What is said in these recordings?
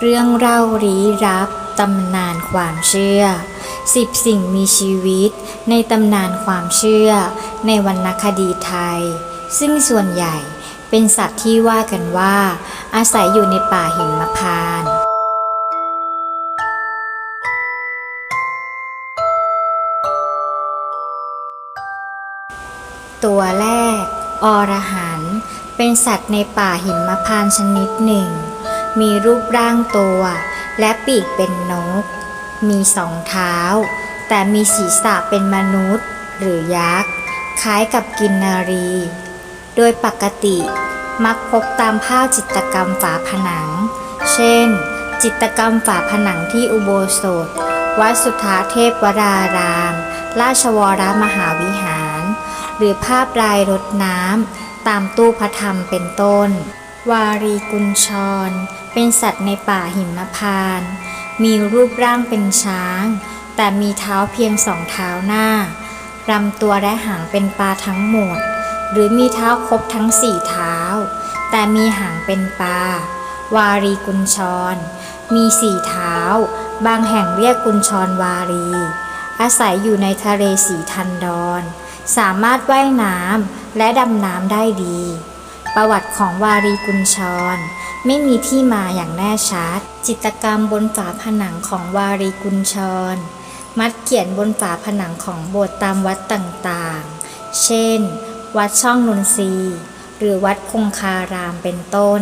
เรื่องเล่าลี้ลับตำนานความเชื่อสิบสิ่งมีชีวิตในตำนานความเชื่อในวรรณคดีไทย ซึ่งส่วนใหญ่เป็นสัตว์ที่ว่ากันว่า อาศัยอยู่ในป่าหิมพานต์ตัวแรก อรหัน เป็นสัตว์ในป่าหิมพานต์ชนิดหนึ่ง มีรูปร่างตัว และปีกเป็นนก มีสองเท้า แต่มีศีรษะเป็นมนุษย์ หรือยักษ์ คล้ายกับกินนารี โดยปกติมักพบตามภาพจิตรกรรมฝาผนัง เช่น จิตรกรรมฝาผนังที่อุโบสถ วัดสุทธาเทพวราราม ราชวรมหาวิหาร หรือภาพลายรดน้ำตามตู้พระธรรมเป็นต้น วารีกุญชร เป็นสัตว์ในป่าหิมพาน มีรูปร่างเป็นช้าง แต่มีเท้าเพียงสองเท้าหน้ารำตัวและหางเป็นปลาทั้งหมด หรือมีเท้าครบทั้งสี่เท้า แต่มีหางเป็นปลาวารีกุญชร มีสี่เท้า บางแห่งเรียกกุญชรวารี อาศัยอยู่ในทะเลสีทันดอน สามารถว่ายน้ำและดำน้ำได้ดี ประวัติของวารีกุญชร ไม่มีที่มาอย่างแน่ชัด จิตกรรมบนฝาผนังของวารีกุญชร มัดเขียนบนฝาผนังของโบสถ์ตามวัดต่างๆ เช่น วัดช่องนนทรีหรือวัดคงคารามเป็นต้น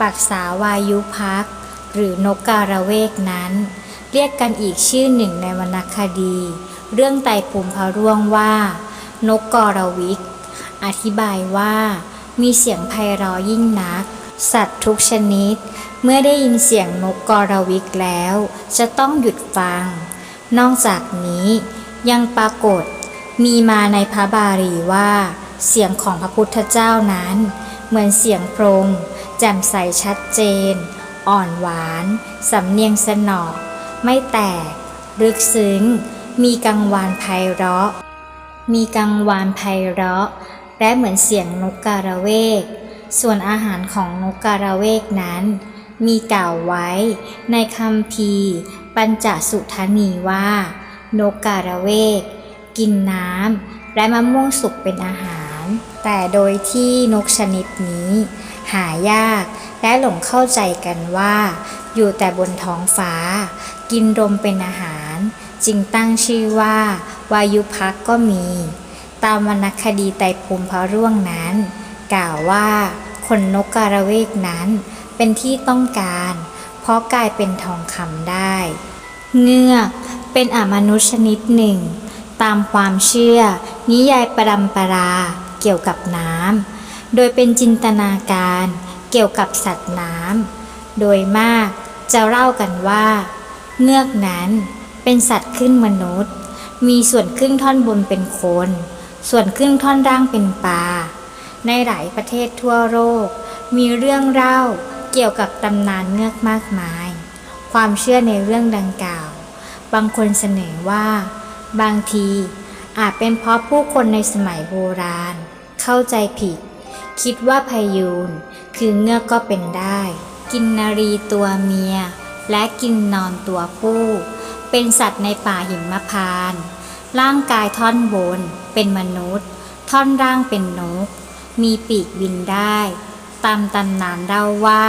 ปักษาวายุพัก หรือนกการะเวกนั้น เรียกกันอีกชื่อหนึ่งในวรรณคดี เรื่องไตรภูมิพระร่วงว่า นกกรวิก อธิบายว่า มีเสียงไพเราะยิ่งนัก สัตว์ทุกชนิด เมื่อได้ยินเสียงนกกรวิกแล้ว จะต้องหยุดฟัง นอกจากนี้ยังปรากฏมีมาในพระบาลีว่า เสียงของพระพุทธเจ้านั้น เหมือนเสียงพรหมแจ่มใสชัดเจน อ่อนหวาน สำเนียงสนอ ไม่แตก ลึกซึ้ง มีกังวานไพเราะ มีกังวานไพเราะ และเหมือนเสียงนกการะเวก ส่วนอาหารของนกการะเวกนั้น มีกล่าวไว้ในคำพีปัญจสุทนีว่า นกการะเวก กินน้ำและมะม่วงสุกเป็นอาหาร แต่โดยที่นกชนิดนี้ หายากและหลงเข้าใจกันว่า อยู่แต่บนท้องฟ้า กินลมเป็นอาหาร จึงตั้งชื่อว่า วายุพักก็มี ตามวรรณคดีไตภูมิพระร่วงนั้น กล่าวว่าขนนกกาละเวกนั้นเป็นที่ต้องการ เพราะกลายเป็นทองคำได้ เงือกเป็นอมนุษย์ชนิดหนึ่ง ตามความเชื่อ นิยายประดำปราเกี่ยวกับน้ำโดยเป็นจินตนาการเกี่ยวกับสัตว์น้ำโดยมากจะเล่ากันว่า เงือกนั้นเป็นสัตว์ครึ่งมนุษย์ มีส่วนครึ่งท่อนบนเป็นคน ส่วนครึ่งท่อนล่างเป็นปลา ในหลายประเทศทั่วโลก มีเรื่องเล่าเกี่ยวกับตำนานเงือกมากมาย ความเชื่อในเรื่องดังกล่าว บางคนเสนอว่า บางทีอาจเป็นเพราะผู้คนในสมัยโบราณ เข้าใจผิด คิดว่าพายูนคือเงือกก็เป็นได้ กินนารีตัวเมีย และกินนอนตัวผู้ เป็นสัตว์ในป่าหิมพานต์ ร่างกายท่อนบนเป็นมนุษย์ ท่อนล่างเป็นนก มีปีกบินได้ ตามตำนานเล่าว่า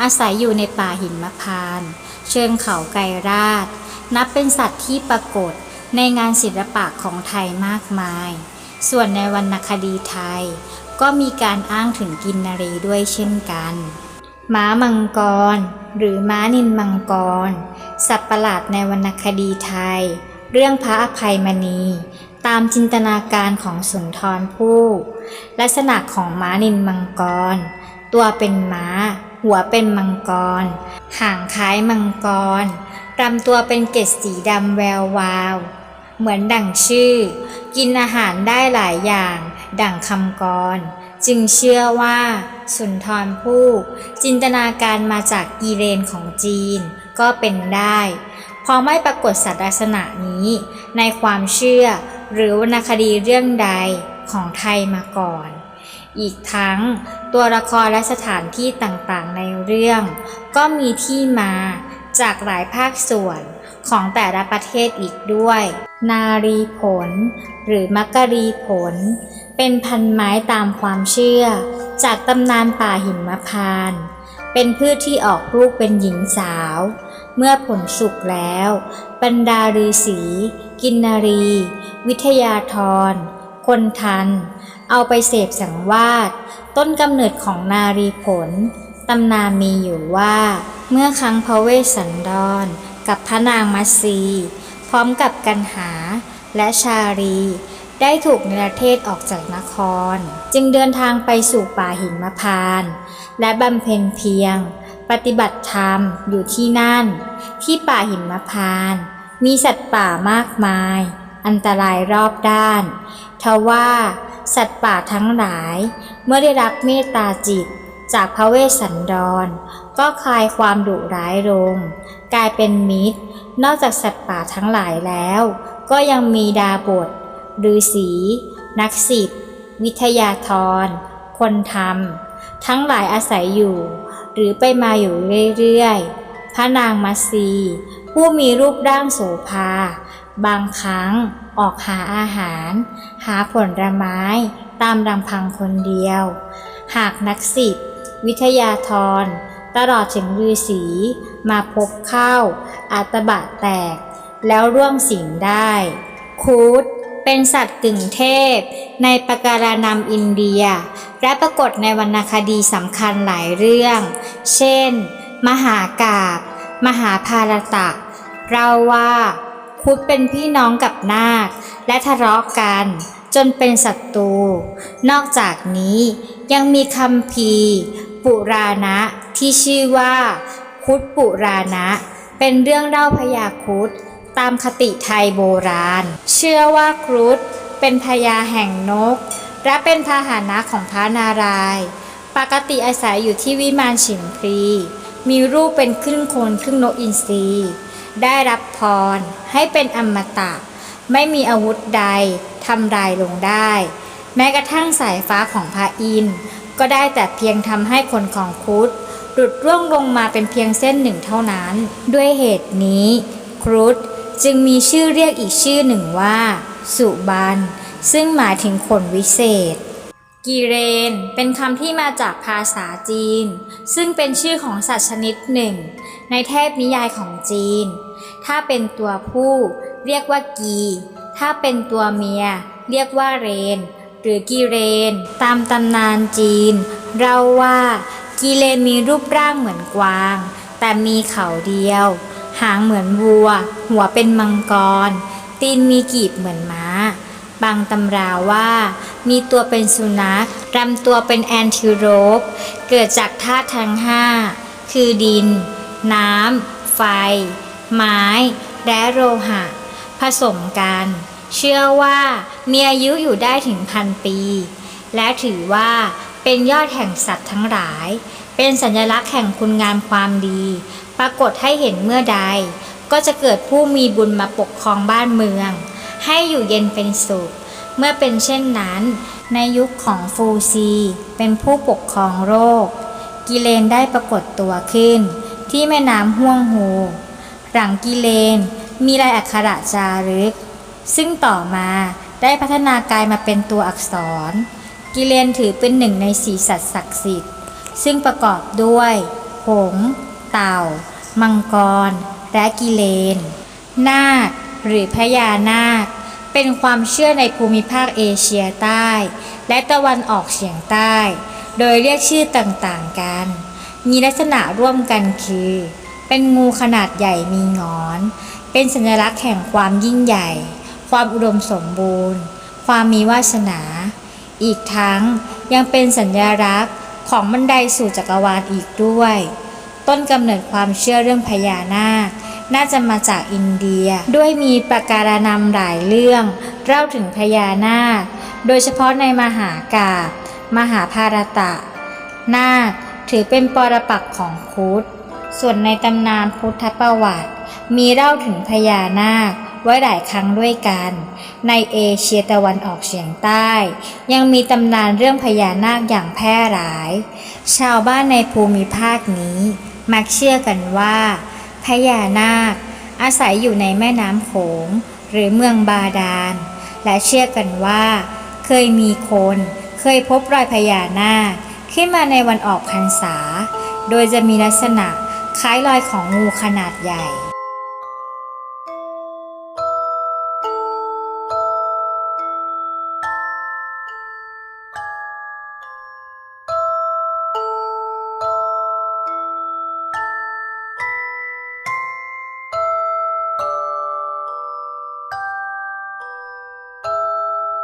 อาศัยอยู่ในป่าหิมพาน เชิงเขาไกรราช นับเป็นสัตว์ที่ปรากฏในงานศิลปะของไทยมากมาย ส่วนในวรรณคดีไทย ก็มีการอ้างถึงกินนารีด้วยเช่นกันม้ามังกร หรือม้านินมังกร สัตว์ประหลาดในวรรณคดีไทย เรื่องพระอภัยมณี ตามจินตนาการของสุนทรภู่ลักษณะของม้านินมังกร ตัวเป็นม้า หัวเป็นมังกรหางคล้ายมังกรลำตัวเป็นเกล็ดสีดำแวววาว เหมือนดั่งชื่อ กินอาหารได้หลายอย่าง ดั่งคำกร จึงเชื่อว่า สุนทรภู่จินตนาการมาจากอีเรนของจีน ก็เป็นได้ พอไม่ปรากฏสัตว์ลักษณะนี้ ในความเชื่อหรือวรรณคดีเรื่องใดของไทยมาก่อน อีกทั้งตัวละครและสถานที่ต่างๆในเรื่อง ก็มีที่มาจากหลายภาคส่วนของแต่ละประเทศอีกด้วย นารีผล หรือมักกะรีผล เป็นพันไม้ตามความเชื่อ จากตำนานป่าหิมพาน เป็นพืชที่ออกลูกเป็นหญิงสาว เมื่อผลสุกแล้ว บรรดาฤาษีกินนารี วิทยาธร คนทัน เอาไปเสพสังวาสต้นกำเนิดของนารีผล ตำนานมีอยู่ว่า เมื่อครั้งพระเวสสันดร กับพระนางมัสี พร้อมกับกันหาและชารี ได้ถูกเนรเทศออกจากนคร จึงเดินทางไปสู่ป่าหิมพาน และบำเพ็ญเพียง ปฏิบัติธรรมอยู่ที่นั่น ที่ป่าหิมพาน มีสัตว์ป่ามากมาย อันตรายรอบด้าน ทว่าสัตว์ป่าทั้งหลาย เมื่อได้รับเมตตาจิตจากพระเวสสันดร ก็คลายความดุร้ายลง กลายเป็นมิตร นอกจากสัตว์ป่าทั้งหลายแล้ว ก็ยังมีดาบทฤาษีนักศิษย์วิทยาธรคนทำทั้งหลายอาศัยอยู่ หรือไปมาอยู่เรื่อยๆ พระนางมัตสี ผู้มีรูปร่างโสภา บางครั้งออกหาอาหาร หาผลไม้ตามลำพังคนเดียว หากนักศิษย์วิทยาธร ตลอดถึงฤาษีมาพบเข้าอาตบะแตก แล้วร่วงสิงได้ คูด เป็นสัตว์กึ่งเทพ ในปการานำอินเดีย และปรากฏในวรรณคดีสำคัญหลายเรื่อง เช่น มหากาบมหาภารตะเราว่าคุดเป็นพี่น้องกับนาค และทะเลาะกัน จนเป็นศัตรู นอกจากนี้ยังมีคำพีปุราณะที่ชื่อว่าคุดปุราณะ เป็นเรื่องเล่าพญาคุด ตามคติไทยโบราณ เชื่อว่าครุดเป็นพญาแห่งนก และเป็นพาหนะของพระนารายณ์ปกติอาศัยอยู่ที่วิมานฉิมพลีมีรูปเป็นครึ่งคนครึ่งนกอินทรีได้รับพรให้เป็นอมตะ ไม่มีอาวุธใดทำลายลงได้ แม้กระทั่งสายฟ้าของพระอินทร์ก็ได้แต่เพียงทำให้คนของครุฑหลุดร่วงลงมาเป็นเพียงเส้นหนึ่งเท่านั้น ด้วยเหตุนี้ ครุฑ จึงมีชื่อเรียกอีกชื่อหนึ่งว่า สุบัน ซึ่งหมายถึงคนวิเศษกีเรน เป็นคำที่มาจากภาษาจีน ซึ่งเป็นชื่อของสัตว์ชนิดหนึ่ง ในเทพนิยายของจีน ถ้าเป็นตัวผู้ เรียกว่ากี ถ้าเป็นตัวเมีย เรียกว่าเรน หรือกีเรน ตามตำนานจีน เราว่ากีเรนมีรูปร่างเหมือนกวาง แต่มีเขาเดียว หางเหมือนวัว หัวเป็นมังกร ตีนมีกีบเหมือนม้า บางตำราว่า มีตัวเป็นสุนัขลำตัวเป็นแอนทิโรป เกิดจากธาตุทั้งห้า คือดิน น้ำ ไฟ ไม้ และโลหะ ผสมกัน เชื่อว่ามีอายุอยู่ได้ถึงพันปี และถือว่าเป็นยอดแห่งสัตว์ทั้งหลาย เป็นสัญลักษณ์แห่งคุณงามความดี ปรากฏให้เห็นเมื่อใด ก็จะเกิดผู้มีบุญมาปกครองบ้านเมือง ให้อยู่เย็นเป็นสุข เมื่อเป็นเช่นนั้น ในยุคของฟูซี เป็นผู้ปกครองโลกกิเลนได้ปรากฏตัวขึ้น ที่แม่น้ำห้วงหู หลังกิเลนมีลายอักขระจารึก ซึ่งต่อมาได้พัฒนากายมาเป็นตัวอักษร กิเลนถือเป็นหนึ่งในสีสัตว์ศักดิ์สิทธิ์ ซึ่งประกอบด้วย หง ต่า มังกร และกิเลน นาค หรือพญานาค เป็นความเชื่อในภูมิภาคเอเชียใต้ และตะวันออกเฉียงใต้ โดยเรียกชื่อต่างๆกัน มีลักษณะร่วมกันคือ เป็นงูขนาดใหญ่มีงอน เป็นสัญลักษณ์แห่งความยิ่งใหญ่ ความอุดมสมบูรณ์ ความมีวาสนา อีกทั้งยังเป็นสัญลักษณ์ของบันไดสู่จักรวาลอีกด้วย ต้นกำเนิดความเชื่อเรื่องพญานาค น่าจะมาจากอินเดีย ด้วยมีประการนำหลายเรื่อง เล่าถึงพญานาค โดยเฉพาะในมหากาบมหาภารตะ นาคถือเป็นปรปักษ์ของครุฑส่วนในตำนานพุทธประวัติ มีเล่าถึงพญานาคไว้หลายครั้งด้วยกัน ในเอเชียตะวันออกเฉียงใต้ ยังมีตำนานเรื่องพญานาคอย่างแพร่หลาย ชาวบ้านในภูมิภาคนี้ มักเชื่อกันว่าพญานาค อาศัยอยู่ในแม่น้ำโขงหรือเมืองบาดาล และเชื่อกันว่า เคยมีคนเคยพบรอยพญานาคขึ้นมาในวันออกพรรษา โดยจะมีลักษณะคล้ายรอยของงูขนาดใหญ่